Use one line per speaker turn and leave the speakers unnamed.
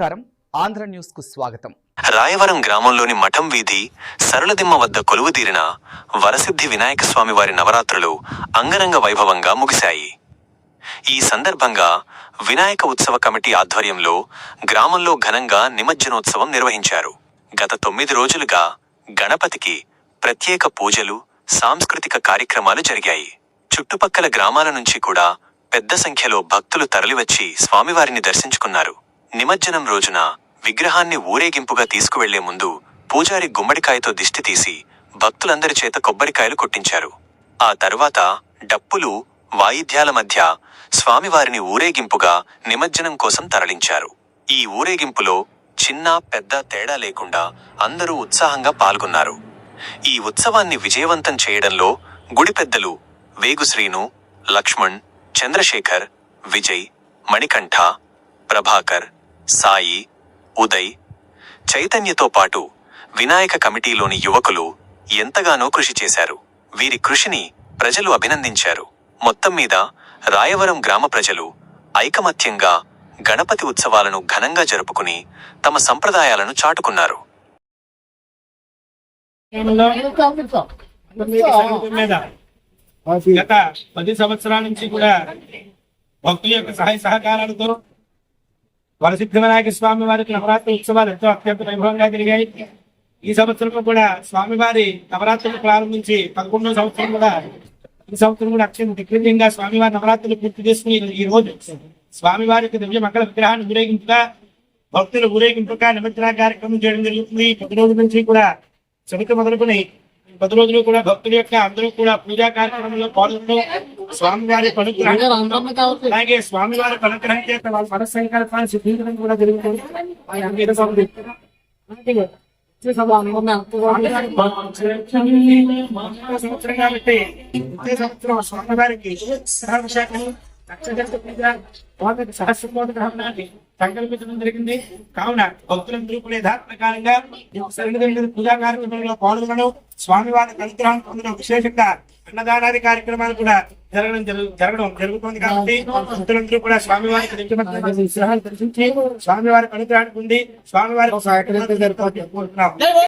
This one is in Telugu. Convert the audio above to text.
నమస్కారం. ఆంధ్ర న్యూస్కు స్వాగతం.
రాయవరం గ్రామంలోని మఠం వీధి సరళదిమ్మ వద్ద కొలువుదీరిన వరసిద్ధి వినాయక స్వామి వారి నవరాత్రులు అంగరంగ వైభవంగా ముగిశాయి. ఈ సందర్భంగా వినాయక ఉత్సవ కమిటీ ఆధ్వర్యంలో గ్రామంలో ఘనంగా నిమజ్జనోత్సవం నిర్వహించారు. గత తొమ్మిది రోజులుగా గణపతికి ప్రత్యేక పూజలు సాంస్కృతిక కార్యక్రమాలు జరిగాయి. చుట్టుపక్కల గ్రామాల నుంచి కూడా పెద్ద సంఖ్యలో భక్తులు తరలివచ్చి స్వామివారిని దర్శించుకున్నారు. నిమజ్జనం రోజున విగ్రహాన్ని ఊరేగింపుగా తీసుకువెళ్ళే ముందు పూజారి గుమ్మడికాయతో దిష్టి తీసి భక్తులందరి చేత కొబ్బరికాయలు కొట్టించారు. ఆ తర్వాత డప్పులు వాయిద్యాల మధ్య స్వామివారిని ఊరేగింపుగా నిమజ్జనం కోసం తరలించారు. ఈ ఊరేగింపులో చిన్న పెద్ద తేడా లేకుండా అందరూ ఉత్సాహంగా పాల్గొన్నారు. ఈ ఉత్సవాన్ని విజయవంతం చేయడంలో గుడి పెద్దలు వేగుశ్రీను లక్ష్మణ్ చంద్రశేఖర్ విజయ్ మణికంఠ ప్రభాకర్ సాయి ఉదయ్ చైతన్యతో పాటు వినాయక కమిటీలోని యువకులు ఎంతగానో కృషి చేశారు. వీరి కృషిని ప్రజలు అభినందించారు. మొత్తం మీద రాయవరం గ్రామ ప్రజలు ఐకమత్యంగా గణపతి ఉత్సవాలను ఘనంగా జరుపుకుని తమ సంప్రదాయాలను చాటుకున్నారు.
గత పది సంవత్సరాల నుంచి కూడా భక్తుల యొక్క సహాయ సహకారాలతో వరసిద్ధ వినాయక స్వామి వారికి నవరాత్రి ఉత్సవాలు ఎంతో అత్యంత వైభవంగా జరిగాయి. ఈ సంవత్సరం కూడా స్వామివారి నవరాత్రులు ప్రారంభించి పదకొండవ సంవత్సరం కూడా ఈ సంవత్సరం కూడా అత్యంత దిగ్విజయంగా స్వామివారి నవరాత్రులు పూర్తి చేసుకుని ఈ రోజు స్వామివారి యొక్క దివ్య మంగళ విగ్రహాన్ని ఊరేగింపుగా భక్తులు ఊరేగింపుగా నిమజ్జన కార్యక్రమం చేయడం జరుగుతుంది. ఈ పది రోజుల నుంచి కూడా చవితి మొదలుకొని పది రోజులు కూడా భక్తుల యొక్క అందరూ కూడా పూజా కార్యక్రమంలో పాల్గొనడం స్వామివారి పనుగ్రహం అలాగే స్వామివారి పనుగ్రహం చేత వాళ్ళ మనస్ సంకల్పాన్ని సిద్ధించడం కూడా జరుగుతుంది. సంవత్సరం కాబట్టి సంవత్సరం స్వామివారికి పూజ సహస్రకోటి గ్రహణాన్ని సంకల్పించడం జరిగింది కావున భక్తులందరూ కూడా యథాత్మకాలంగా పూజా కార్యక్రమంలో పాల్గొనడం స్వామివారి అనుగ్రహం పొందడం విశేషంగా అన్నదానాది కార్యక్రమాలు కూడా జరగడం జరుగు- జరగడం జరుగుతుంది కాబట్టి భక్తులందరూ కూడా స్వామివారికి విగ్రహాలు దర్శించి స్వామివారి అనుగ్రహానికి ఉండి స్వామివారి కోరుతున్నాం